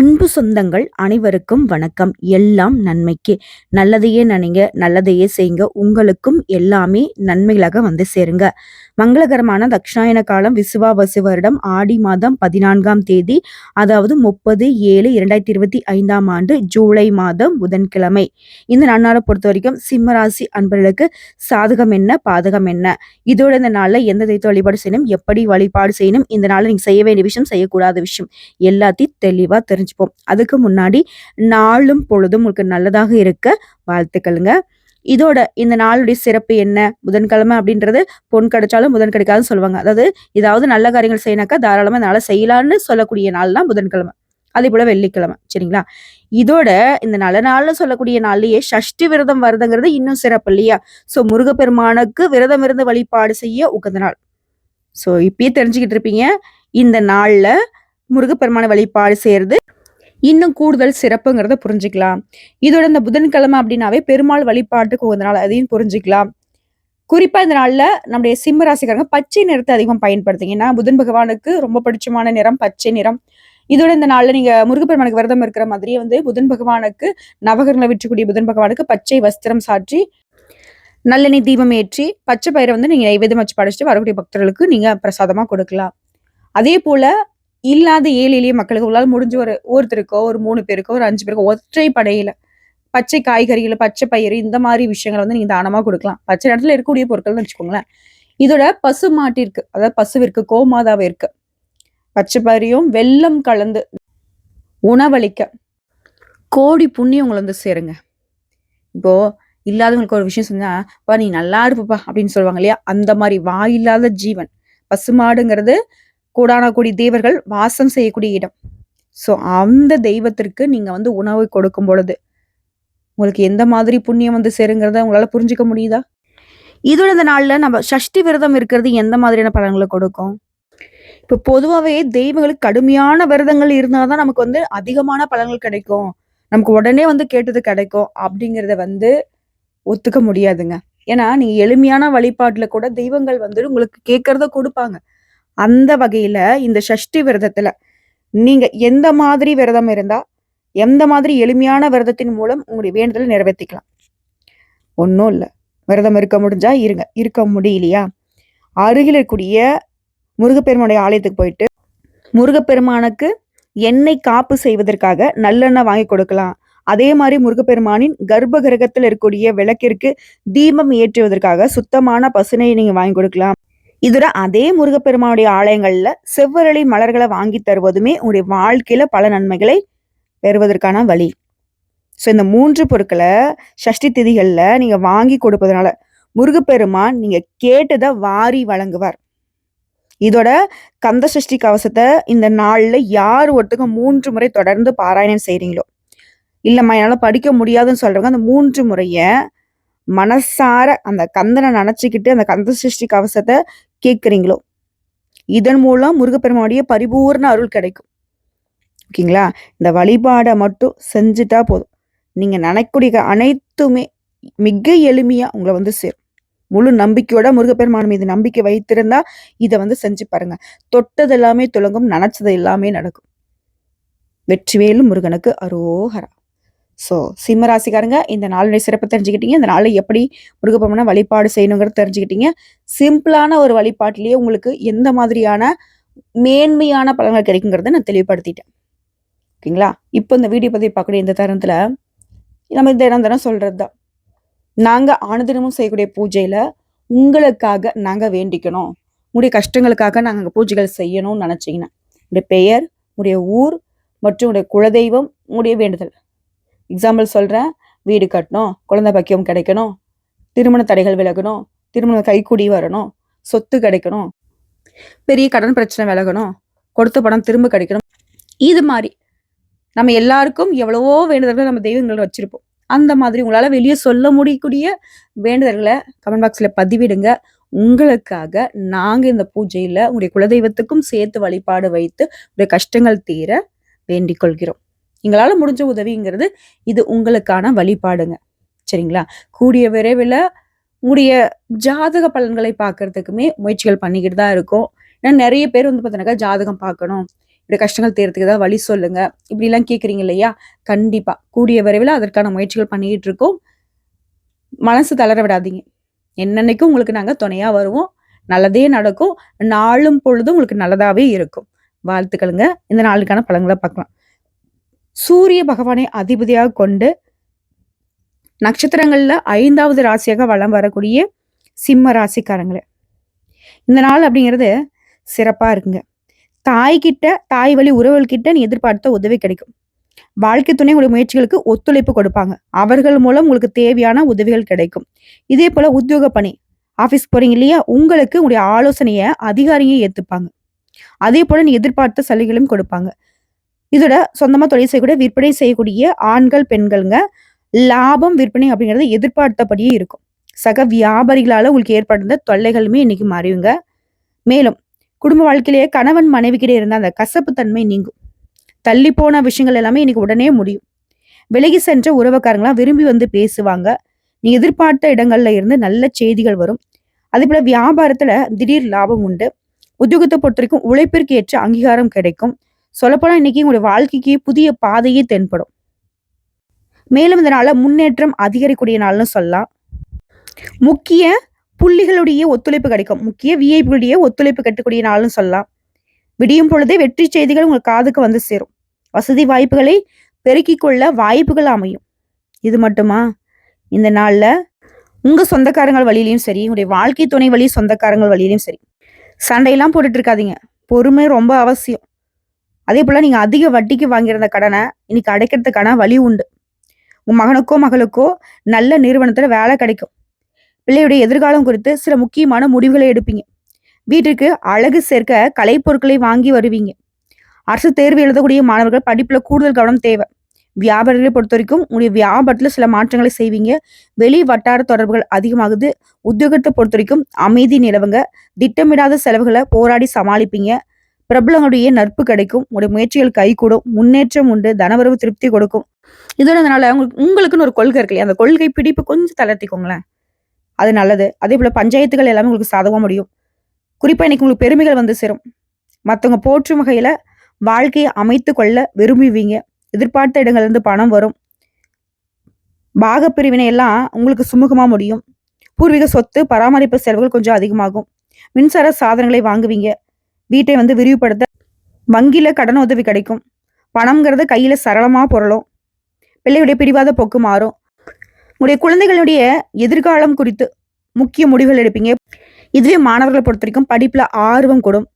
அன்பு சொந்தங்கள் அனைவருக்கும் வணக்கம். எல்லாம் நன்மைக்கு நல்லதையே நினைங்க நல்லதையே செய்யுங்க. உங்களுக்கும் எல்லாமே நன்மைகளாக வந்து சேருங்க. மங்களகரமான தக்ஷாயன காலம் விசுவாவசு வருடம் ஆடி மாதம் பதினான்காம் தேதி அதாவது முப்பது ஏழு இரண்டாயிரத்தி இருபத்தி ஐந்தாம் ஆண்டு ஜூலை மாதம் புதன்கிழமை. இந்த நன்னாளை பொறுத்த வரைக்கும் சிம்மராசி அன்பர்களுக்கு சாதகம் என்ன பாதகம் என்ன? இதோட இந்த நாளில் எந்த தெய்வ வழிபாடு செய்யணும் எப்படி வழிபாடு செய்யணும் இந்த நாளில் நீங்கள் செய்ய வேண்டிய விஷயம் செய்யக்கூடாத விஷயம் எல்லாத்தையும் தெளிவாக தெரிஞ்சு தெரிஞ்சுப்போம். அதுக்கு முன்னாடி நாளும் பொழுதும் உங்களுக்கு நல்லதாக இருக்க வாழ்த்துக்களுங்க. இதோட இந்த நாளுடைய சிறப்பு என்ன? புதன்கிழமை அப்படின்றது பொன் கிடைச்சாலும் புதன் கிடைக்காதுன்னு சொல்லுவாங்க. அதாவது ஏதாவது நல்ல காரியங்கள் செய்யினாக்கா தாராளமாக இந்த நாளை செய்யலான்னு சொல்லக்கூடிய நாள் தான் புதன்கிழமை. அதே போல வெள்ளிக்கிழமை. சரிங்களா? இதோட இந்த நல்ல நாள்னு சொல்லக்கூடிய நாள்லயே சஷ்டி விரதம் வருதுங்கிறது இன்னும் சிறப்பு இல்லையா? ஸோ முருகப்பெருமானுக்கு விரதம் இருந்து வழிபாடு செய்ய உகந்த நாள். ஸோ இப்பயே தெரிஞ்சுக்கிட்டு இருப்பீங்க. இந்த நாள்ல முருகப்பெருமான வழிபாடு செய்யறது இன்னும் கூடுதல் சிறப்புங்கிறத புரிஞ்சுக்கலாம். இதோட இந்த புதன்கிழமை அப்படின்னாவே பெருமாள் வழிபாட்டுக்கு உகந்த நாள் அதையும் புரிஞ்சுக்கலாம். குறிப்பா இந்த நாள்ல நம்முடைய சிம்ம ராசிக்காரங்க பச்சை நிறத்தை அதிகம் பயன்படுத்துங்க. ஏன்னா புதன் பகவானுக்கு ரொம்ப பிடிச்சமான நிறம் பச்சை நிறம். இதோட இந்த நாள்ல நீங்க முருகப்பெருமானுக்கு விரதம் இருக்கிற மாதிரியே வந்து புதன் பகவானுக்கு நவகரங்களை விற்றக்கூடிய புதன் பகவானுக்கு பச்சை வஸ்திரம் சாற்றி நல்லெண்ணெய் தீபம் ஏற்றி பச்சை பயிரை வந்து நீங்க நைவேதம் வச்சு படைச்சிட்டு வரக்கூடிய பக்தர்களுக்கு நீங்க பிரசாதமா கொடுக்கலாம். அதே போல இல்லாத ஏழை எளிய மக்களுக்கு உங்களால் முடிஞ்ச ஒரு ஒருத்தருக்கோ ஒரு மூணு பேருக்கோ ஒரு அஞ்சு பேருக்கோ ஒற்றை படையில பச்சை காய்கறிகள் பச்சை பயிறு இந்த மாதிரி விஷயங்களை வந்து நீங்க தானமா கொடுக்கலாம். பச்சை இடத்துல இருக்கக்கூடிய பொருட்கள்னு வச்சுக்கோங்களேன். இதோட பசு மாட்டிற்கு அதாவது பசுவிற்கு கோமாதாவிற்கு பச்சை பயிரையும் வெள்ளம் கலந்து உணவளிக்க கோடி புண்ணியம் உங்களை வந்து சேருங்க. இப்போ இல்லாதவங்களுக்கு ஒரு விஷயம் சொன்னா பா நீ நல்லா இருப்பப்பா அப்படின்னு சொல்லுவாங்க இல்லையா? அந்த மாதிரி வாயில்லாத ஜீவன். பசுமாடுங்கிறது கூடான கூடி தேவர்கள் வாசம் செய்யக்கூடிய இடம். ஸோ அந்த தெய்வத்திற்கு நீங்க வந்து உணவு கொடுக்கும் பொழுது உங்களுக்கு எந்த மாதிரி புண்ணியம் வந்து சேருங்கிறத உங்களால புரிஞ்சுக்க முடியுதா? இதோட இந்த நாள்ல நம்ம சஷ்டி விரதம் இருக்கிறது எந்த மாதிரியான பலன்களை கொடுக்கும்? இப்போ பொதுவாகவே தெய்வங்களுக்கு கடுமையான விரதங்கள் இருந்தாதான் நமக்கு வந்து அதிகமான பலன்கள் கிடைக்கும். நமக்கு உடனே வந்து கேட்டது கிடைக்கும் அப்படிங்கிறத வந்து ஒத்துக்க முடியாதுங்க. ஏன்னா நீங்க எளிமையான வழிபாட்டுல கூட தெய்வங்கள் வந்து உங்களுக்கு கேட்கறத கொடுப்பாங்க. அந்த வகையில இந்த சஷ்டி விரதத்துல நீங்க எந்த மாதிரி விரதம் இருந்தா எந்த மாதிரி எளிமையான விரதத்தின் மூலம் உங்களுடைய வேண்டுதலை நிறைவேற்றிக்கலாம் ஒன்றும் இல்லை. விரதம் இருக்க முடிஞ்சா இருங்க. இருக்க முடியலையா? அருகில் இருக்கக்கூடிய முருகப்பெருமானுடைய ஆலயத்துக்கு போயிட்டு முருகப்பெருமானுக்கு எண்ணெய் காப்பு செய்வதற்காக நல்லெண்ணெய் வாங்கி கொடுக்கலாம். அதே மாதிரி முருகப்பெருமானின் கர்ப்ப கிரகத்தில் இருக்கக்கூடிய விளக்கிற்கு தீபம் ஏற்றுவதற்காக சுத்தமான பசுனையை நீங்கள் வாங்கி கொடுக்கலாம். இதோட அதே முருகப்பெருமானுடைய ஆலயங்கள்ல செவ்வரளி மலர்களை வாங்கி தருவதுமே உங்களுடைய வாழ்க்கையில பல நன்மைகளை பெறுவதற்கான வழி. ஸோ இந்த மூன்று பொருட்களை சஷ்டி திதிகளில் நீங்கள் வாங்கி கொடுப்பதனால முருகப்பெருமான் நீங்கள் கேட்டதை வாரி வழங்குவார். இதோட கந்த சஷ்டி கவசத்தை இந்த நாளில் யார் ஒருத்தங்க மூன்று முறை தொடர்ந்து பாராயணம் செய்கிறீங்களோ இல்லைம்மா என்னால் படிக்க முடியாதுன்னு சொல்கிறவங்க அந்த மூன்று முறையை மனசார அந்த கந்தனை நினச்சிக்கிட்டு அந்த கந்த சிருஷ்டி கவசத்தை கேட்குறீங்களோ? இதன் மூலம் முருகப்பெருமானுடைய பரிபூர்ண அருள் கிடைக்கும். ஓகேங்களா? இந்த வழிபாடை மட்டும் செஞ்சுட்டா போதும். நீங்கள் நினைக்கூடிய அனைத்துமே மிக எளிமையாக உங்களை வந்து சேரும். முழு நம்பிக்கையோட முருகப்பெருமான் மீது நம்பிக்கை வைத்திருந்தா இதை வந்து செஞ்சு பாருங்க. தொட்டது எல்லாமே துலங்கும் நினைச்சது எல்லாமே நடக்கும். வெற்றிவேலும் முருகனுக்கு அரோகரா ஸோ சிம்ம ராசிக்காரங்க இந்த நாளுடைய சிறப்பு தெரிஞ்சுக்கிட்டீங்க. இந்த நாளில் எப்படி முருகப்பெருமான வழிபாடு செய்யணுங்கிறத தெரிஞ்சுக்கிட்டீங்க. சிம்பிளான ஒரு வழிபாட்டிலேயே உங்களுக்கு எந்த மாதிரியான மேன்மையான பலன்கள் கிடைக்குங்கிறத நான் தெளிவுபடுத்திட்டேன். ஓகேங்களா? இப்போ இந்த வீடியோ பற்றி பார்க்கக்கூடிய இந்த தருணத்தில் நம்ம இந்த இடம் தானே சொல்கிறது தான் நாங்கள் ஆணுதினமும் செய்யக்கூடிய பூஜையில் உங்களுக்காக நாங்கள் வேண்டிக்கணும். உங்களுடைய கஷ்டங்களுக்காக நாங்கள் பூஜைகள் செய்யணும்னு நினச்சிங்கன்னா உங்களுடைய பெயர் உங்களுடைய ஊர் மற்றும் உங்களுடைய குலதெய்வம் உங்களுடைய வேண்டுதல். எக்ஸாம்பிள் சொல்கிறேன் வீடு கட்டணும் குழந்தை பக்கியம் கிடைக்கணும் திருமண தடைகள் விலகணும் திருமணம் கைக்குடி வரணும் சொத்து கிடைக்கணும் பெரிய கடன் பிரச்சனை விலகணும் கொடுத்த பணம் திரும்ப கிடைக்கணும். இது மாதிரி நம்ம எல்லாருக்கும் எவ்வளவோ வேண்டுதல்கள் நம்ம தெய்வங்கள் வச்சிருப்போம். அந்த மாதிரி உங்களால் வெளியே சொல்ல முடியக்கூடிய வேண்டுதல்களை கமெண்ட் பாக்ஸில் பதிவிடுங்க. உங்களுக்காக நாங்கள் இந்த பூஜையில் உங்களுடைய குலதெய்வத்துக்கும் சேர்த்து வழிபாடு வைத்து உங்களுடைய கஷ்டங்கள் தீர வேண்டிக் கொள்கிறோம். எங்களால் முடிஞ்ச உதவிங்கிறது இது உங்களுக்கான வழிபாடுங்க. சரிங்களா? கூடிய விரைவில் உங்களுடைய ஜாதக பலன்களை பார்க்கறதுக்குமே முயற்சிகள் பண்ணிக்கிட்டு தான் இருக்கும். ஏன்னா நிறைய பேர் வந்து பார்த்தீங்கன்னாக்கா ஜாதகம் பார்க்கணும். இப்படி கஷ்டங்கள் தீர்த்துக்கு ஏதாவது வழி சொல்லுங்க. இப்படிலாம் கேட்குறீங்க இல்லையா? கண்டிப்பாக கூடிய விரைவில் அதற்கான முயற்சிகள் பண்ணிக்கிட்டு இருக்கோம். மனசு தளர விடாதீங்க. என்னன்னைக்கும் உங்களுக்கு நாங்கள் துணையாக வருவோம். நல்லதே நடக்கும். நாளும் பொழுதும் உங்களுக்கு நல்லதாகவே இருக்கும். வாழ்த்துக்களுங்க. இந்த நாளுக்கான பலன்களை பார்க்கலாம். சூரிய பகவானை அதிபதியாக கொண்டு நட்சத்திரங்கள்ல ஐந்தாவது ராசியாக வலம் வரக்கூடிய சிம்ம ராசிக்காரங்களே. இந்த நாள் அப்படிங்கிறது சிறப்பா இருக்குங்க. தாய்கிட்ட தாய் வழி உறவுகள்கிட்ட நீ எதிர்பார்த்த உதவி கிடைக்கும். வாழ்க்கை துணை உங்களுடைய முயற்சிகளுக்கு ஒத்துழைப்பு கொடுப்பாங்க. அவர்கள் மூலம் உங்களுக்கு தேவையான உதவிகள் கிடைக்கும். இதே போல உத்தியோக பணி ஆஃபீஸ் போறீங்க இல்லையா? உங்களுக்கு உங்களுடைய ஆலோசனையை அதிகாரிங்க ஏத்துப்பாங்க. அதே போல நீ எதிர்பார்த்த சலுகைகளும் கொடுப்பாங்க. இதோட சொந்தமா தொழில் செய்யக்கூடிய விற்பனை செய்யக்கூடிய ஆண்கள் பெண்கள்ங்க லாபம் விற்பனை அப்படிங்கிறது எதிர்பார்த்தபடியே இருக்கும். சக வியாபாரிகளால உங்களுக்கு ஏற்படுத்த தொல்லைகளுமே இன்னைக்கு மாறியுங்க மேலும் குடும்ப வாழ்க்கையிலேயே கணவன் மனைவி கிட்ட இருந்த அந்த கசப்பு தன்மை நீங்கும். தள்ளி போன விஷயங்கள் எல்லாமே இன்னைக்கு உடனே முடியும். விலகி சென்ற உறவுக்காரங்களாம் விரும்பி வந்து பேசுவாங்க. நீ எதிர்பார்த்த இடங்கள்ல இருந்து நல்ல செய்திகள் வரும். அதே போல வியாபாரத்துல திடீர் லாபம் உண்டு. உத்தியோகத்தை பொறுத்த வரைக்கும் உழைப்பிற்கு ஏற்ற அங்கீகாரம் கிடைக்கும். சொல்லப்போனால் இன்னைக்கு உங்களுடைய வாழ்க்கைக்கு புதிய பாதையே தென்படும். மேலும் இதனால முன்னேற்றம் அதிகரிக்கூடிய நாள்னு சொல்லலாம். முக்கிய புள்ளிகளுடைய ஒத்துழைப்பு கிடைக்கும். முக்கிய விஐபியுடைய ஒத்துழைப்பு கட்டக்கூடிய நாள்னு சொல்லலாம். விடியும் பொழுதே வெற்றி செய்திகள் உங்கள் காதுக்கு வந்து சேரும். வசதி வாய்ப்புகளை பெருக்கிக் கொள்ள வாய்ப்புகள் அமையும். இது மட்டுமா? இந்த நாளில் உங்கள் சொந்தக்காரங்கள் வழியிலையும் சரி உங்களுடைய வாழ்க்கை துணை வழி சொந்தக்காரங்கள் வழியிலையும் சரி சண்டையெல்லாம் போட்டுட்டு இருக்காதீங்க. பொறுமை ரொம்ப அவசியம். அதே போல் நீங்கள் அதிக வட்டிக்கு வாங்கியிருந்த கடனை இன்னைக்கு அடைக்கிறதுக்கான வழி உண்டு. உன் மகனுக்கோ மகளுக்கோ நல்ல நிறுவனத்தில் வேலை கிடைக்கும். பிள்ளையுடைய எதிர்காலம் குறித்து சில முக்கியமான முடிவுகளை எடுப்பீங்க. வீட்டிற்கு அழகு சேர்க்க கலைப்பொருட்களை வாங்கி வருவீங்க. அரசு தேர்வு எழுதக்கூடிய மாணவர்கள் படிப்பில் கூடுதல் கவனம் தேவை. வியாபாரிகளை பொறுத்த வரைக்கும் உங்களுடைய வியாபாரத்தில் சில மாற்றங்களை செய்வீங்க. வெளி வட்டார தொடர்புகள் அதிகமாகுது. உத்தியோகத்தை பொறுத்த வரைக்கும் அமைதி நிலவுங்க. திட்டமிடாத செலவுகளை போராடி சமாளிப்பீங்க. பிரபலங்களுடைய நட்பு கிடைக்கும் உங்களுடைய முயற்சிகள் கைகூடும் முன்னேற்றம் உண்டு தனவரவு திருப்தி கொடுக்கும். இதோட அதனால உங்களுக்கு உங்களுக்குன்னு ஒரு கொள்கை இருக்கு அந்த கொள்கை பிடிப்பு கொஞ்சம் தளர்த்திக்கோங்களேன். அது நல்லது. அதே போல பஞ்சாயத்துகள் எல்லாமே உங்களுக்கு சாதகமாக முடியும். குறிப்பா இன்னைக்கு உங்களுக்கு பெருமைகள் வந்து சேரும். மற்றவங்க போற்றும் வகையில வாழ்க்கையை அமைத்து கொள்ள விரும்புவீங்க. எதிர்பார்த்த இடங்கள்லேருந்து பணம் வரும். பாகப்பிரிவினை எல்லாம் உங்களுக்கு சுமூகமாக முடியும். பூர்வீக சொத்து பராமரிப்பு செலவுகள் கொஞ்சம் அதிகமாகும். மின்சார சாதனங்களை வாங்குவீங்க. வீட்டை வந்து விரிவுபடுத்த வங்கியில் கடன் உதவி கிடைக்கும். பணம்ங்கிறது கையில் சரளமாக பொருளும். பிள்ளையுடைய பிடிவாத போக்கு மாறும். உங்களுடைய குழந்தைகளுடைய எதிர்காலம் குறித்து முக்கிய முடிவுகள் எடுப்பீங்க. இதுவே மாணவர்களை பொறுத்த வரைக்கும் படிப்பில் ஆர்வம் கூடும்.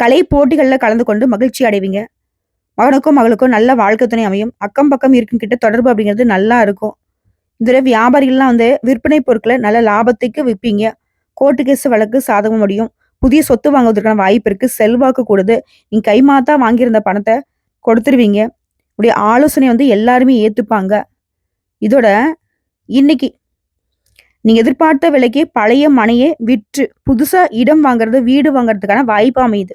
கலை போட்டிகளில் கலந்து கொண்டு மகிழ்ச்சி அடைவீங்க. மகனுக்கும் மகளுக்கும் நல்ல வாழ்க்கை துணை அமையும். அக்கம் பக்கம் இருக்கும் கிட்ட தொடர்பு அப்படிங்கிறது நல்லா இருக்கும். இதுல வியாபாரிகள்லாம் வந்து விற்பனை பொருட்களை நல்ல லாபத்துக்கு விற்பீங்க கோர்ட்டு கேஸ் வழக்கு சாதகம் முடியும். புதிய சொத்து வாங்குவதற்கான வாய்ப்பு இருக்கு. செல்வாக்கு கூடுது. நீங்க கைமாத்தா வாங்கியிருந்த பணத்தை கொடுத்துருவீங்க. உடைய ஆலோசனை வந்து எல்லாருமே ஏத்துப்பாங்க. இதோட இன்னைக்கு நீங்க எதிர்பார்த்த விலைக்கு பழைய மனையை விற்று புதுசா இடம் வாங்குறது வீடு வாங்குறதுக்கான வாய்ப்பு அமையுது.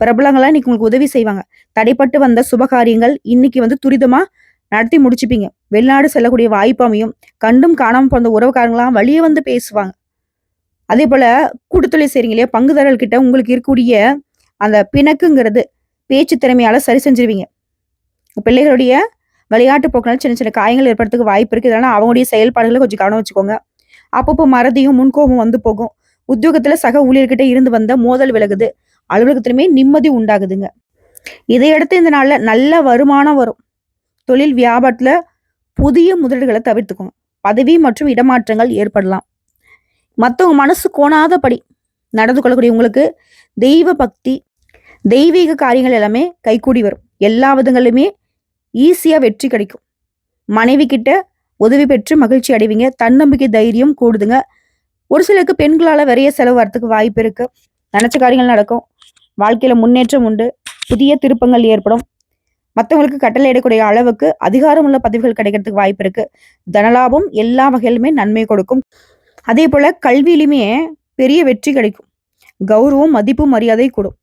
பிரபலங்களா இன்னைக்கு உங்களுக்கு உதவி செய்வாங்க. தடைப்பட்டு வந்த சுபகாரியங்கள் இன்னைக்கு வந்து துரிதமா நடத்தி முடிச்சுப்பீங்க. வெளிநாடு செல்லக்கூடிய வாய்ப்பு அமையும். கண்டும் காணாம போன உறவுக்காரங்களாம் வழியே வந்து பேசுவாங்க. அதே போல் கூட்டத்தொழில் செய்கிறீங்க இல்லையா பங்குதாரர்கள் கிட்ட உங்களுக்கு இருக்கக்கூடிய அந்த பிணக்குங்கிறது பேச்சு திறமையால் சரி செஞ்சிருவீங்க. பிள்ளைகளுடைய விளையாட்டு போக்கினால சின்ன சின்ன காயங்கள் ஏற்படுறதுக்கு வாய்ப்பு இருக்குது இதனால் அவங்களுடைய செயல்பாடுகளை கொஞ்சம் கவனம் வச்சுக்கோங்க. அப்பப்போ மறதியும் முன்கோபம் வந்து போகும். உத்தியோகத்தில் சக ஊழியர்கிட்ட இருந்து வந்த மோதல் விலகுது. அலுவலகத்திலுமே நிம்மதி உண்டாகுதுங்க. இதையடுத்து இந்த நாளில் நல்ல வருமானம் வரும். தொழில் வியாபாரத்தில் புதிய முதலீடுகளை தவிர்த்துக்கோங்க. பதவி மற்றும் இடமாற்றங்கள் ஏற்படலாம். மற்றவங்க மனசு கோணாதபடி நடந்து கொள்ளக்கூடிய உங்களுக்கு தெய்வ பக்தி தெய்வீக காரியங்கள் எல்லாமே கைகூடி வரும். எல்லா விதங்களுமே ஈஸியாக வெற்றி கிடைக்கும். மனைவி கிட்ட உதவி பெற்று மகிழ்ச்சி அடைவீங்க. தன்னம்பிக்கை தைரியம் கூடுதுங்க. ஒரு சிலருக்கு பெண்களால் வரைய செலவு வரத்துக்கு வாய்ப்பு இருக்கு. நினச்ச காரியங்கள் நடக்கும். வாழ்க்கையில் முன்னேற்றம் உண்டு. புதிய திருப்பங்கள் ஏற்படும். மற்றவங்களுக்கு கட்டளை இடக்கூடிய அளவுக்கு அதிகாரமுள்ள பதவிகள் கிடைக்கிறதுக்கு வாய்ப்பு இருக்கு. தனலாபம் எல்லா வகையிலுமே நன்மை கொடுக்கும். அதே போல கல்வியிலுமே பெரிய வெற்றி கிடைக்கும். கௌரவம் மதிப்பு மரியாதை கூடும்.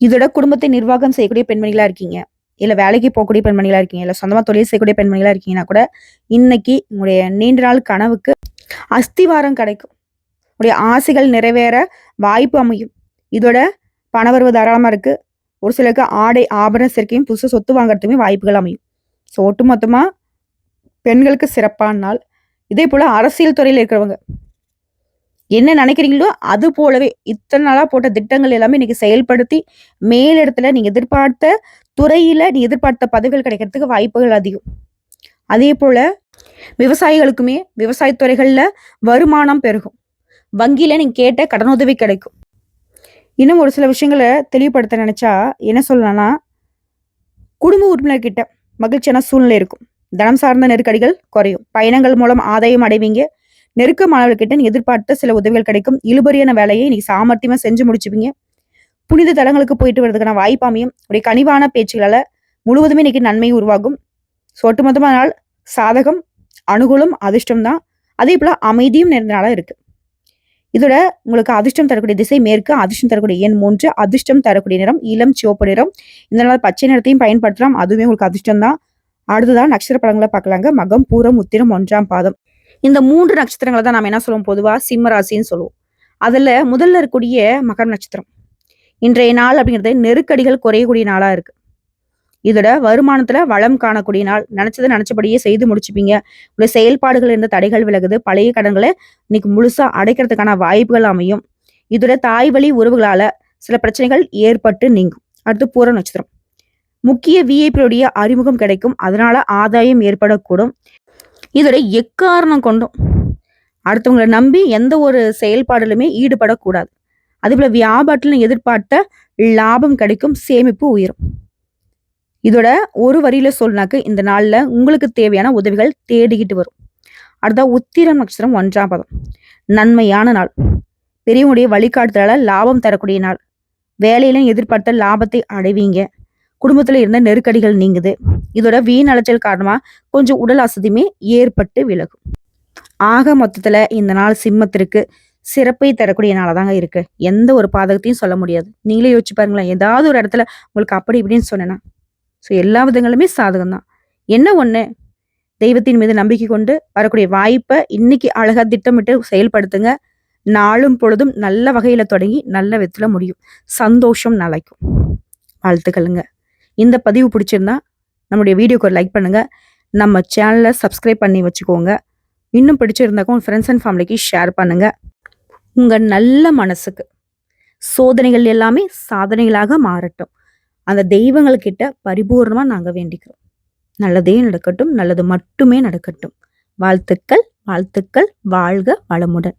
இதோட குடும்பத்தை நிர்வாகம் செய்யக்கூடிய பெண்மணிகளா இருக்கீங்க. இல்ல வேலைக்கு போகக்கூடிய பெண்மணிகளா இருக்கீங்க. இல்ல சொந்தமா தொழில் செய்யக்கூடிய பெண்மணிகளா இருக்கீங்கன்னா கூட இன்னைக்கு உங்களுடைய நீண்ட நாள் கனவுக்கு அஸ்திவாரம் கிடைக்கும். உங்களுடைய ஆசைகள் நிறைவேற வாய்ப்பு அமையும். இதோட பணவரவு தாராளமா இருக்கு. ஒரு சிலருக்கு ஆடை ஆபரண சேர்க்கையும் புதுசு சொத்து வாங்குறதுக்குமே வாய்ப்புகள் அமையும். ஸோ ஒட்டுமொத்தமாக பெண்களுக்கு சிறப்பான நாள். இதே போல் அரசியல் துறையில் இருக்கிறவங்க என்ன நினைக்கிறீங்களோ அது போலவே இத்தனை நாளாக போட்ட திட்டங்கள் எல்லாமே இன்னைக்கு செயல்படுத்தி மேலிடத்துல நீங்கள் எதிர்பார்த்த துறையில் நீ எதிர்பார்த்த பதவிகள் கிடைக்கிறதுக்கு வாய்ப்புகள் அதிகம். அதே போல் விவசாயிகளுக்குமே விவசாயத்துறைகளில் வருமானம் பெருகும். வங்கியில் நீங்கள் கேட்ட கடனுதவி கிடைக்கும். இன்னும் ஒரு சில விஷயங்களை தெளிவுபடுத்த நினைச்சா என்ன சொல்லலாம்னா குடும்ப உறுப்பினர்கிட்ட மகிழ்ச்சியான சூழ்நிலை இருக்கும். தனம் சார்ந்த நெருக்கடிகள் குறையும். பயணங்கள் மூலம் ஆதாயம் அடைவீங்க. நெருக்கமானவர்கிட்ட நீ எதிர்பார்த்த சில உதவிகள் கிடைக்கும். இழுபறியான வேலையை நீ சாமர்த்தியமா செஞ்சு முடிச்சுப்பீங்க. புனித தலங்களுக்கு போயிட்டு வர்றதுக்கான வாய்ப்பு அமையும். உடைய கனிவான பேச்சுகளால முழுவதுமே இன்னைக்கு நன்மை உருவாகும். ஸோ ஒட்டுமொத்தமான நாள் சாதகம் அனுகூலம் அதிர்ஷ்டம் தான். அதே போல அமைதியும் நிறைந்த இருக்கு. இதோட உங்களுக்கு அதிர்ஷ்டம் தரக்கூடிய திசை மேற்கு அதிர்ஷ்டம் தரக்கூடிய எண் மூன்று அதிர்ஷ்டம் தரக்கூடிய நிறம் இளம் சிவப்பு நிறம். இந்த நாள் பச்சை நிறத்தையும் பயன்படுத்தலாம். அதுவுமே உங்களுக்கு அதிர்ஷ்டம் தான். அடுத்ததான் நட்சத்திர பழங்களை பார்க்கலாங்க. மகம் பூரம் உத்திரம் ஒன்றாம் பாதம். இந்த மூன்று நட்சத்திரங்களை தான் நாம என்ன சொல்லுவோம்? பொதுவா சிம்ம ராசின்னு சொல்லுவோம். அதுல முதல்ல இருக்கக்கூடிய மகர நட்சத்திரம். இன்றைய நாள் அப்படிங்கிறது நெருக்கடிகள் குறையக்கூடிய நாளா இருக்கு. இதோட வருமானத்துல வளம் காணக்கூடிய நாள். நினைச்சதை நினைச்சபடியே செய்து முடிச்சுப்பீங்க. உங்களுடைய செயல்பாடுகள் இருந்த தடைகள் விலகுது. பழைய கடன்களை இன்னைக்கு முழுசா அடைக்கிறதுக்கான வாய்ப்புகள் அமையும். இதோட தாய் வழி உறவுகளால சில பிரச்சனைகள் ஏற்பட்டு நீங்கும். அடுத்து பூர நட்சத்திரம். முக்கிய விஐபியுடைய அறிமுகம் கிடைக்கும். அதனால ஆதாயம் ஏற்படக்கூடும். இதோட எக்காரணம் கொண்டும் அடுத்தவங்களை நம்பி எந்த ஒரு செயல்பாடுலுமே ஈடுபடக்கூடாது. அதேபோல வியாபாரத்தில் எதிர்பார்த்த லாபம் கிடைக்கும் சேமிப்பு உயரும். இதோட ஒரு வரியில சொன்னாக்க இந்த நாள்ல உங்களுக்கு தேவையான உதவிகள் தேடிக்கிட்டு வரும். அடுத்த உத்திரம் நட்சத்திரம் ஒன்றாம் பதம். நன்மையான நாள். பெரியவங்களுடைய வழிகாட்டுதலால் லாபம் தரக்கூடிய நாள். வேலையிலும் எதிர்பார்த்த லாபத்தை அடைவீங்க. குடும்பத்துல இருந்த நெருக்கடிகள் நீங்குது. இதோட வீண் அலைச்சல் காரணமா கொஞ்சம் உடல் அசதியுமே ஏற்பட்டு விலகும். ஆக மொத்தத்துல இந்த நாள் சிம்மத்திற்கு சிறப்பை தரக்கூடிய நாளாக தாங்க இருக்கு. எந்த ஒரு பாதகத்தையும் சொல்ல முடியாது. நீங்களே யோசிச்சு பாருங்களேன். ஏதாவது ஒரு இடத்துல உங்களுக்கு அப்படி இப்படின்னு சொன்னேன்னா ஸோ எல்லா விதங்களுமே சாதகம் தான் என்ன ஒண்ணு? தெய்வத்தின் மீது நம்பிக்கை கொண்டு வரக்கூடிய வாய்ப்பை இன்னைக்கு அழகா திட்டமிட்டு செயல்படுத்துங்க. நாளும் பொழுதும் நல்ல வகையில தொடங்கி நல்ல விதத்துல முடியும். சந்தோஷம் நிலைக்கும். வாழ்த்துக்களுங்க. இந்த பதிவு பிடிச்சிருந்தா நம்முடைய வீடியோக்கு ஒரு லைக் பண்ணுங்கள் நம்ம சேனலை சப்ஸ்கிரைப் பண்ணி வச்சுக்கோங்க. இன்னும் பிடிச்சிருந்தாக்கும் உங்கள் ஃப்ரெண்ட்ஸ் அண்ட் ஃபேமிலிக்கு ஷேர் பண்ணுங்கள் உங்கள் நல்ல மனசுக்கு சோதனைகள் எல்லாமே சாதனைகளாக மாறட்டும். அந்த தெய்வங்கள்கிட்ட பரிபூர்ணமாக நாங்கள் வேண்டிக்கிறோம். நல்லதே நடக்கட்டும் நல்லது மட்டுமே நடக்கட்டும். வாழ்த்துக்கள் வாழ்த்துக்கள் வாழ்க வளமுடன்.